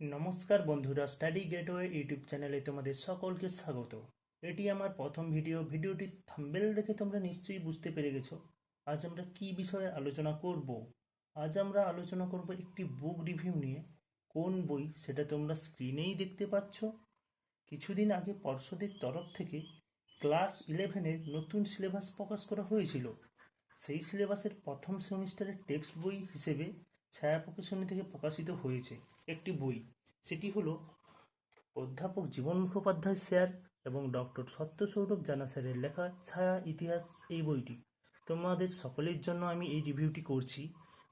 নমস্কার বন্ধুরা study gateway YouTube চ্যানেলে তোমাদের সকলকে স্বাগত। এটি আমার প্রথম ভিডিও ভিডিওটি থাম্বেল দেখে তোমরা নিশ্চয়ই বুঝতে পেরে গেছো। আজ আমরা কি বিষয়ে আলোচনা করব? আজ আমরা আলোচনা করব একটি বুক রিভিউ নিয়ে। কোন বই? সেটা তোমরা স্ক্রিনেই দেখতে পাচ্ছ। কিছুদিন আগে পর্ষদের তরফ থেকে ক্লাস ইলেভেনের নতুন সিলেবাস প্রকাশ করা হয়েছিল। সেই সিলেবাসের প্রথম সেমিস্টারের টেক্সট বই হিসেবে ছায়া প্রকাশনী থেকে প্রকাশিত হয়েছে। একটি বই। সেটি হলো অধ্যাপক জীবন মুখোপাধ্যায় স্যার এবং ডক্টর সত্য সৌরভ জানা স্যারের লেখা ছায়া ইতিহাস এই বইটি। তোমাদের সকলের জন্য আমি এই রিভিউটি করছি।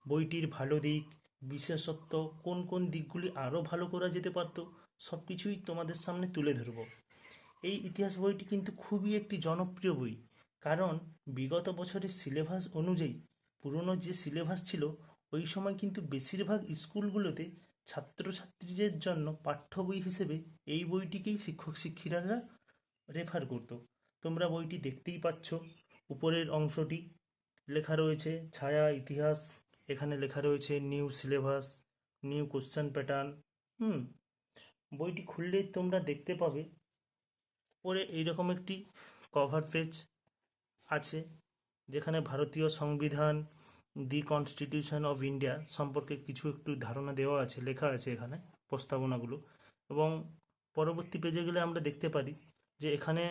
বইটির ভালো দিক, বিশেষত্ব, কোন কোন দিকগুলি আরও ভালো করা যেতে পারতো সব কিছুই তোমাদের সামনে তুলে ধরবো। এই ইতিহাস বইটি কিন্তু খুবই একটি জনপ্রিয় বই, কারণ বিগত বছরের সিলেবাস অনুযায়ী পুরনো যে সিলেবাস ছিল, ওই সময় কিন্তু বেশিরভাগ স্কুলগুলোতে ছাত্রছাত্রীদের জন্য পাঠ্য বই হিসেবে এই বইটিকেই শিক্ষক শিক্ষিকারা রেফার করতো। তোমরা বইটি দেখতেই পাচ্ছ। উপরের অংশটি লেখা রয়েছে, ছায়া, ইতিহাস, এখানে লেখা রয়েছে new syllabus new question pattern হুম। বইটি খুললেই তোমরা দেখতে পাবে, উপরে এইরকম একটি কভার পেজ আছে, যেখানে ভারতীয় সংবিধান দি কনস্টিটিউশন অফ ইন্ডিয়া সম্পর্কে কিছু একটু ধারণা দেওয়া আছে, লেখা আছে এখানে, প্রস্তাবনাগুলো। এবং পরবর্তী পেজে গেলে আমরা দেখতে পারি যে এখানে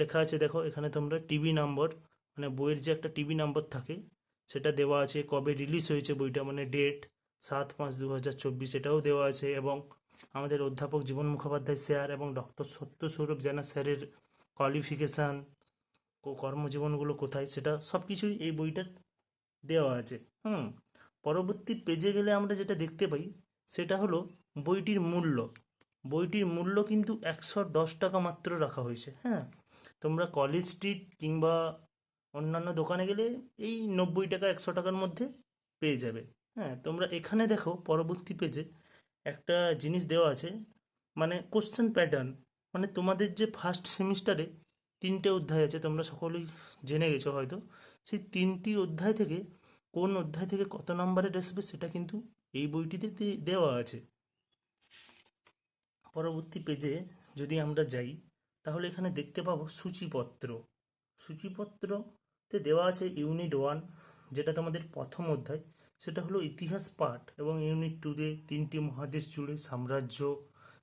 লেখা আছে, দেখো, এখানে তোমরা টিভি নাম্বার মানে বইয়ের যে একটা টিভি নাম্বার থাকে, সেটা দেওয়া আছে, কবে রিলিজ হয়েছে বইটা মানে ডেট সাত পাঁচ দু হাজার চব্বিশ, এটাও দেওয়া আছে। এবং আমাদের অধ্যাপক জীবন মুখোপাধ্যায় স্যার এবং ডক্টর সত্য সৌরভ জানা স্যারের কোয়ালিফিকেশান কর্মজীবনগুলো কোথায়, সেটা সব কিছুই এই বইটার দেওয়া আছে। হুম, পরবর্তী পেজে গেলে আমরা যেটা দেখতে পাই, সেটা হলো বইটির মূল্য। বইটির মূল্য কিন্তু একশো দশ টাকা মাত্র রাখা হয়েছে হ্যাঁ? তোমরা কলেজ স্ট্রিট কিংবা অন্যান্য দোকানে গেলে এই নব্বই টাকা, একশো টাকার মধ্যে পেয়ে যাবে হ্যাঁ? তোমরা এখানে দেখো, পরবর্তী পেজে একটা জিনিস দেওয়া আছে মানে কোশ্চেন প্যাটার্ন মানে তোমাদের যে ফার্স্ট সেমিস্টারে তিনটে অধ্যায় আছে, তোমরা সকলেই জেনে গেছো হয়তো। তিনটি অধ্যায় থেকে কোন অধ্যায় থেকে কত নম্বরের আসবে সেটা কিন্তু এই বইটিতে দেওয়া আছে। পরবর্তী পেজে যদি আমরা যাই, তাহলে এখানে দেখতে পাবো সূচিপত্র। সূচিপত্রতে দেওয়া আছে ইউনিট ওয়ান যেটা তোমাদের প্রথম অধ্যায়। সেটা হলো ইতিহাস পাঠ এবং ইউনিট টুতে তিনটি মহাদেশ জুড়ে সাম্রাজ্য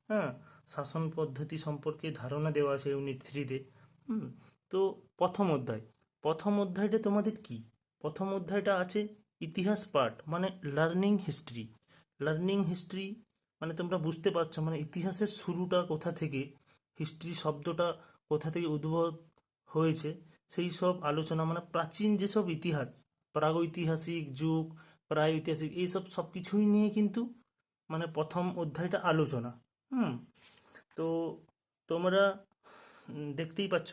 হ্যাঁ শাসন পদ্ধতি সম্পর্কে ধারণা দেওয়া আছে ইউনিট থ্রিতে হুম, তো প্রথম অধ্যায়। প্রথম অধ্যায়টা তোমাদের কি? প্রথম অধ্যায়টা আছে ইতিহাস পাঠ মানে লার্নিং হিস্ট্রি লার্নিং হিস্ট্রি মানে তোমরা বুঝতে পারছ মানে ইতিহাসের শুরুটা কোথা থেকে হিস্ট্রি শব্দটা কোথা থেকে উদ্ভব হয়েছে, সেই সব আলোচনা মানে প্রাচীন যেসব ইতিহাস, প্রাগৈতিহাসিক যুগ প্রায় ঐতিহাসিক এইসব সব কিছুই নিয়ে কিন্তু মানে প্রথম অধ্যায়টা আলোচনা। হুম, তো তোমরা দেখতেই পাচ্ছ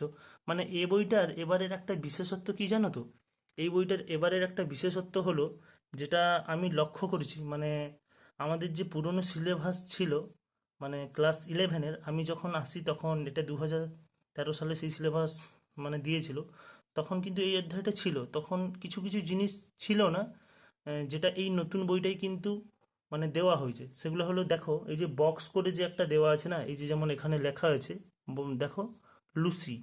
মানে এ বইটার এবারের একটা বিশেষত্ব কি জানো তো? এই বইটার এবারের একটা বিশেষত্ব হলো যেটা আমি লক্ষ্য করেছি মানে আমাদের যে পুরনো সিলেবাস ছিল মানে ক্লাস ইলেভেনের আমি যখন আসি তখন এটা দু তেরো সালে সেই সিলেবাস মানে দিয়েছিল, তখন কিন্তু এই অধ্যায়টা ছিল। তখন কিছু কিছু জিনিস ছিল না যেটা এই নতুন বইটাই কিন্তু মানে দেওয়া হয়েছে। সেগুলো হলো দেখো, এই যে বক্স করে যে একটা দেওয়া আছে না, এই যে যেমন এখানে লেখা আছে দেখো, লুসি।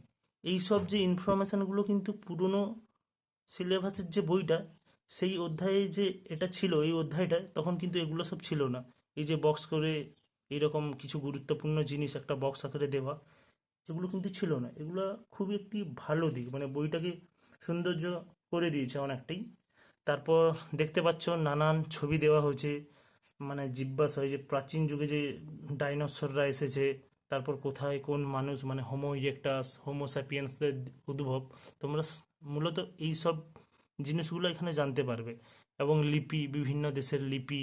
এই সব যে ইনফরমেশনগুলো কিন্তু পুরনো সিলেবাসের যে বইটা, সেই অধ্যায়ে যে এটা ছিল, এই অধ্যায়টায় তখন কিন্তু এগুলো সব ছিল না। এই যে বক্স করে এইরকম কিছু গুরুত্বপূর্ণ জিনিস একটা বক্স আকারে দেওয়া এগুলো কিন্তু ছিল না। এগুলো খুবই একটি ভালো দিক মানে বইটাকে সৌন্দর্য করে দিয়েছে অনেকটাই। তারপর দেখতে পাচ্ছ নানান ছবি দেওয়া হয়েছে মানে জিজ্ঞাসা যে প্রাচীন যুগে যে ডাইনোসররা এসেছে তারপর কোথায় কোন মানুষ মানে হোমো ইরেকটাস হোমো স্যাপিয়েন্সদের উদ্ভব, তোমরা মূলত এই সব জিনিসগুলো এখানে জানতে পারবে। এবং লিপি, বিভিন্ন দেশের লিপি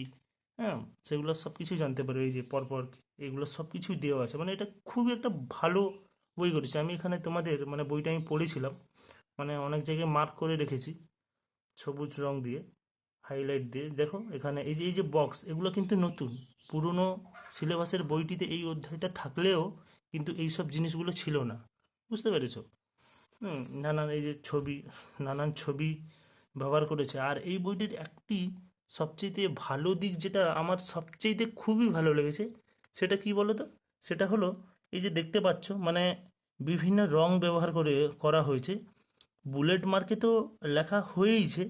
হ্যাঁ সেগুলো সব কিছু জানতে পারবে। এই যে পরপর এগুলো সব কিছুই দেওয়া আছে। মানে এটা খুবই একটা ভালো বই করেছে। আমি এখানে তোমাদের মানে বইটা আমি পড়েছিলাম। মানে অনেক জায়গায় মার্ক করে রেখেছি। সবুজ রং দিয়ে হাইলাইট দিয়ে। দেখো, এখানে এই যে এই যে বক্স এগুলো কিন্তু নতুন, পুরনো সিলেবাসের বইটিতে এই অধ্যায়টা থাকলেও কিন্তু এই সব জিনিসগুলো ছিল না। বুঝতে পেরেছ? নানান এই যে ছবি, নানান ছবি ব্যবহার করেছে। আর এই বইটির একটি সবচেয়ে ভালো দিক যেটা আমার সবচেয়ে খুবই ভালো লেগেছে, সেটা কি বলো তো সেটা হলো এই যে দেখতে পাচ্ছ মানে বিভিন্ন রং ব্যবহার করে করা হয়েছে। বুলেট মার্কে তো লেখা হয়েইছে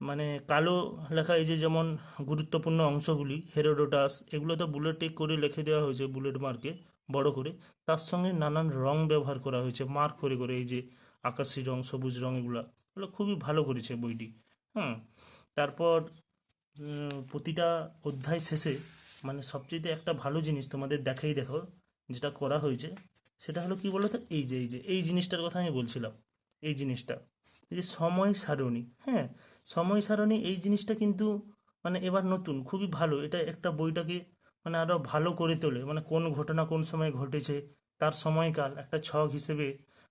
মানে কালো লেখা এই যে যেমন গুরুত্বপূর্ণ অংশগুলি হেরোডোটাস এগুলো তো বুলেটে করে লিখে দেওয়া হয়েছে বুলেট মার্কে বড় করে। তার সঙ্গে নানান রং ব্যবহার করা হয়েছে মার্ক করে করে এই যে আকাশি রং, সবুজ রং এগুলো এগুলো খুবই ভালো করেছে বইটি। হুম, তারপর প্রতিটা অধ্যায় শেষে মানে সবচেয়ে একটা ভালো জিনিস তোমাদের দেখাই দেখো, যেটা করা হয়েছে, সেটা হলো কি বলো তো এই যে এই যে, এই জিনিসটার কথা আমি বলছিলাম, এই জিনিসটা। এই যে সময় সারণী হ্যাঁ সময় সারণী এই জিনিসটা কিন্তু মানে এবার নতুন, খুবই ভালো। এটা একটা বইটাকে মানে আরও ভালো করে তোলে। মানে কোন ঘটনা কোন সময় ঘটেছে, তার সময়কাল, একটা ছক হিসেবে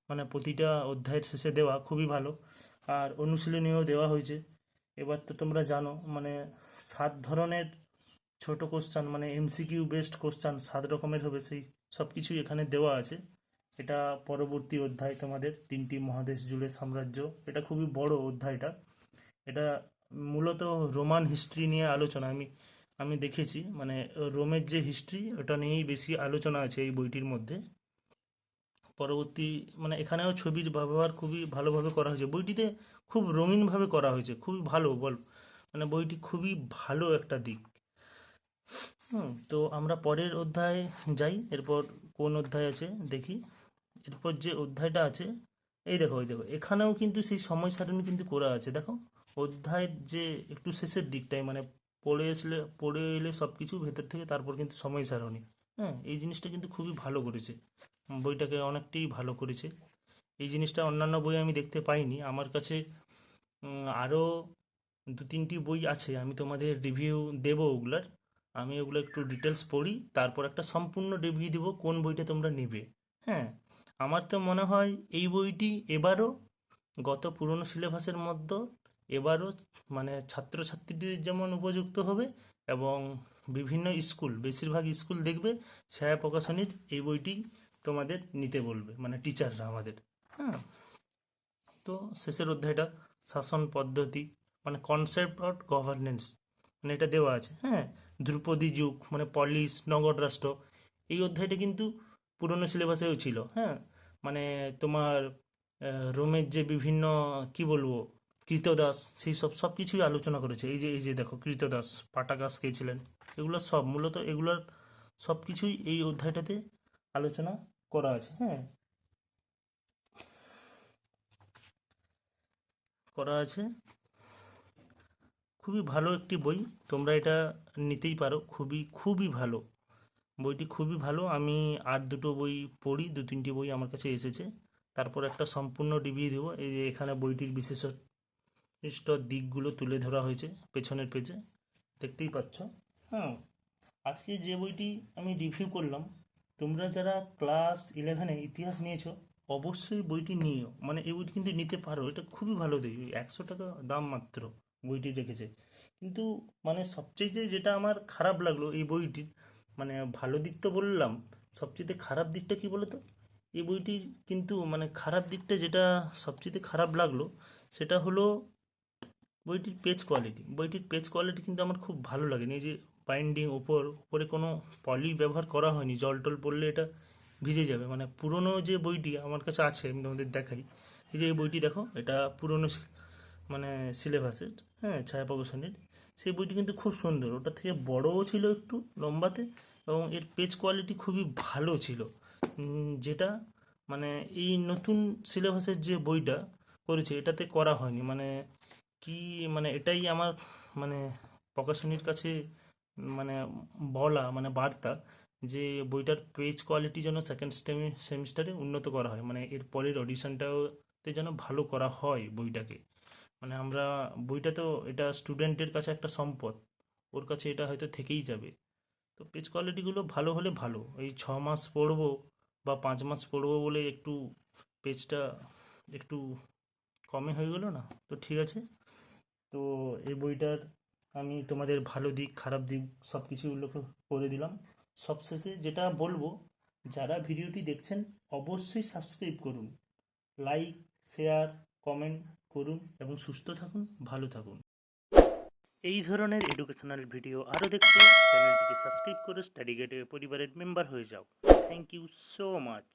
মানে প্রতিটা অধ্যায়ের শেষে দেওয়া খুবই ভালো। আর অনুশীলনীয় দেওয়া হয়েছে। এবার তো তোমরা জানো মানে সাত ধরনের ছোট কোশ্চান মানে এমসিকিউ বেসড কোশ্চান সাত রকমের হবে, সেই সব কিছুই এখানে দেওয়া আছে। এটা পরবর্তী অধ্যায় তোমাদের, তিনটি মহাদেশ জুড়ে সাম্রাজ্য। এটা খুবই বড় অধ্যায়টা। এটা মূলত রোমান হিস্ট্রি নিয়ে আলোচনা, আমি আমি দেখেছি। মানে রোমের যে হিস্ট্রি, ওটা নিয়েই বেশি আলোচনা আছে এই বইটির মধ্যে। পরবর্তী মানে এখানেও ছবির ব্যবহার খুবই ভালোভাবে করা হয়েছে। বইটিতে খুব রঙিনভাবে করা হয়েছে, খুবই ভালো, বল। মানে বইটি খুবই ভালো একটা দিক। হুম, তো আমরা পরের অধ্যায়ে যাই। এরপর কোন অধ্যায় আছে, দেখি। এরপর যে অধ্যায়টা আছে, এই দেখো এই দেখো, এখানেও কিন্তু সেই সময় সারণী কিন্তু করা আছে। দেখো অধ্যায়ের যে একটু শেষের দিকটায় মানে পড়ে আসলে পড়ে এলে সব কিছু ভেতর থেকে তারপর কিন্তু সময় সারণী। হ্যাঁ এই জিনিসটা কিন্তু খুবই ভালো করেছে। বইটাকে অনেকটাই ভালো করেছে। এই জিনিসটা অন্যান্য বই আমি দেখতে পাইনি। আমার কাছে আরও দু তিনটি বই আছে, আমি তোমাদের রিভিউ দেবো ওগুলার। আমি ওগুলো একটু ডিটেলস পড়ি, তারপর একটা সম্পূর্ণ রিভিউ দেবো, কোন বইটা তোমরা নেবে। হ্যাঁ আমার তো মনে হয় এই বইটি এবারও গত পুরনো সিলেবাসের মধ্যে এবারও মানে ছাত্রছাত্রীদের যেমন উপযুক্ত হবে এবং বিভিন্ন স্কুল, বেশিরভাগ স্কুল দেখবে ছায়া প্রকাশনীর এই বইটি তোমাদের নিতে বলবে মানে টিচাররা আমাদের হ্যাঁ? তো শেষের অধ্যায়টা, শাসন পদ্ধতি মানে কনসেপ্ট অফ গভর্নেন্স মানে এটা দেওয়া আছে হ্যাঁ? ধ্রুপদী যুগ মানে পলিশ, নগর রাষ্ট্র, এই অধ্যায়টা কিন্তু পুরনো সিলেবাসেও ছিল হ্যাঁ? মানে তোমার রোমের যে বিভিন্ন, কি বলব? কৃতদাস, সেই সব সব কিছুই আলোচনা করেছে। এই যে এই যে দেখো, কৃতদাস পাটাকাস কে ছিলেন? এগুলো সব, মূলত এগুলোর সব কিছুই এই অধ্যায়টাতে আলোচনা করা আছে হ্যাঁ? করা আছে। খুবই ভালো একটি বই, তোমরা এটা নিতেই পারো, খুবই খুবই ভালো। বইটি খুবই ভালো, আমি আর দুটো বই পড়ি দু তিনটি বই আমার কাছে এসেছে। তারপর একটা সম্পূর্ণ রিভিউ দেবো, এই যে এখানে বইটির বিশেষিষ্ট দিকগুলো তুলে ধরা হয়েছে, পেছনের পেজে। দেখতেই পাচ্ছ। হ্যাঁ আজকে যে বইটি আমি রিভিউ করলাম, তোমরা যারা ক্লাস ইলেভেনে ইতিহাস নিয়েছো, অবশ্যই বইটি নিও। মানে এই বইটি কিন্তু নিতে পারো, এটা খুবই ভালো দিক একশো টাকা দাম মাত্র বইটি রেখেছে। কিন্তু মানে সবচেয়ে যেটা আমার খারাপ লাগল এই বইটির মানে ভালো দিক তো বললাম সবচেয়ে খারাপ দিকটা কি বলতো? এই বইটির কিন্তু মানে খারাপ দিকটা যেটা সবচেয়ে খারাপ লাগল, সেটা হলো বইটির পেজ কোয়ালিটি বইটির পেজ কোয়ালিটি কিন্তু আমার খুব ভালো লাগেনি। এই যে বাইন্ডিং ওপর উপরে কোনো পলি ব্যবহার করা হয়নি, জল টল পড়লে এটা ভিজে যাবে। মানে পুরনো যে বইটি আমার কাছে আছে, আমি তোমাদের দেখাই। এই যে এই বইটি দেখো, এটা পুরনো মানে সিলেবাসের হ্যাঁ ছায়া প্রকাশনীর সেই বইটি কিন্তু খুব সুন্দর। ওটা থেকে বড়ও ছিল একটু লম্বাতে এবং এর পেজ কোয়ালিটি খুবই ভালো ছিল। যেটা মানে এই নতুন সিলেবাসের যে বইটা করেছে, এটাতে করা হয়নি। মানে কি মানে এটাই আমার মানে প্রকাশনীর কাছে মানে বলা মানে বার্তা যে বইটার পেজ কোয়ালিটি যেন সেকেন্ড সেমিস্টারে উন্নত করা হয়। মানে এর পরের অডিশনটাতে যেন ভালো করা হয় বইটাকে। মানে আমরা, বইটা তো এটা স্টুডেন্টের কাছে একটা সম্পদ। ওর কাছে এটা হয়তো থেকেই যাবে। তো পেজ কোয়ালিটিগুলো ভালো হলে ভালো। এই ছ মাস পড়ব বা পাঁচ মাস পড়ব বলে একটু পেজটা একটু কমে হয়ে গেলো না? তো ঠিক আছে। তো এই বইটার আমি তোমাদের ভালো দিক, খারাপ দিক সব কিছু উল্লেখ করে দিলাম। সবশেষে যেটা বলব, যারা ভিডিওটি দেখছেন, অবশ্যই সাবস্ক্রাইব করুন। লাইক, শেয়ার, কমেন্ট করুন এবং সুস্থ থাকুন, ভালো থাকুন। এই ধরনের এডুকেশনাল ভিডিও আরও দেখতে চ্যানেলটিকে সাবস্ক্রাইব করে স্টাডি গেটওয়ে পরিবারের মেম্বার হয়ে যাও। Thank you so much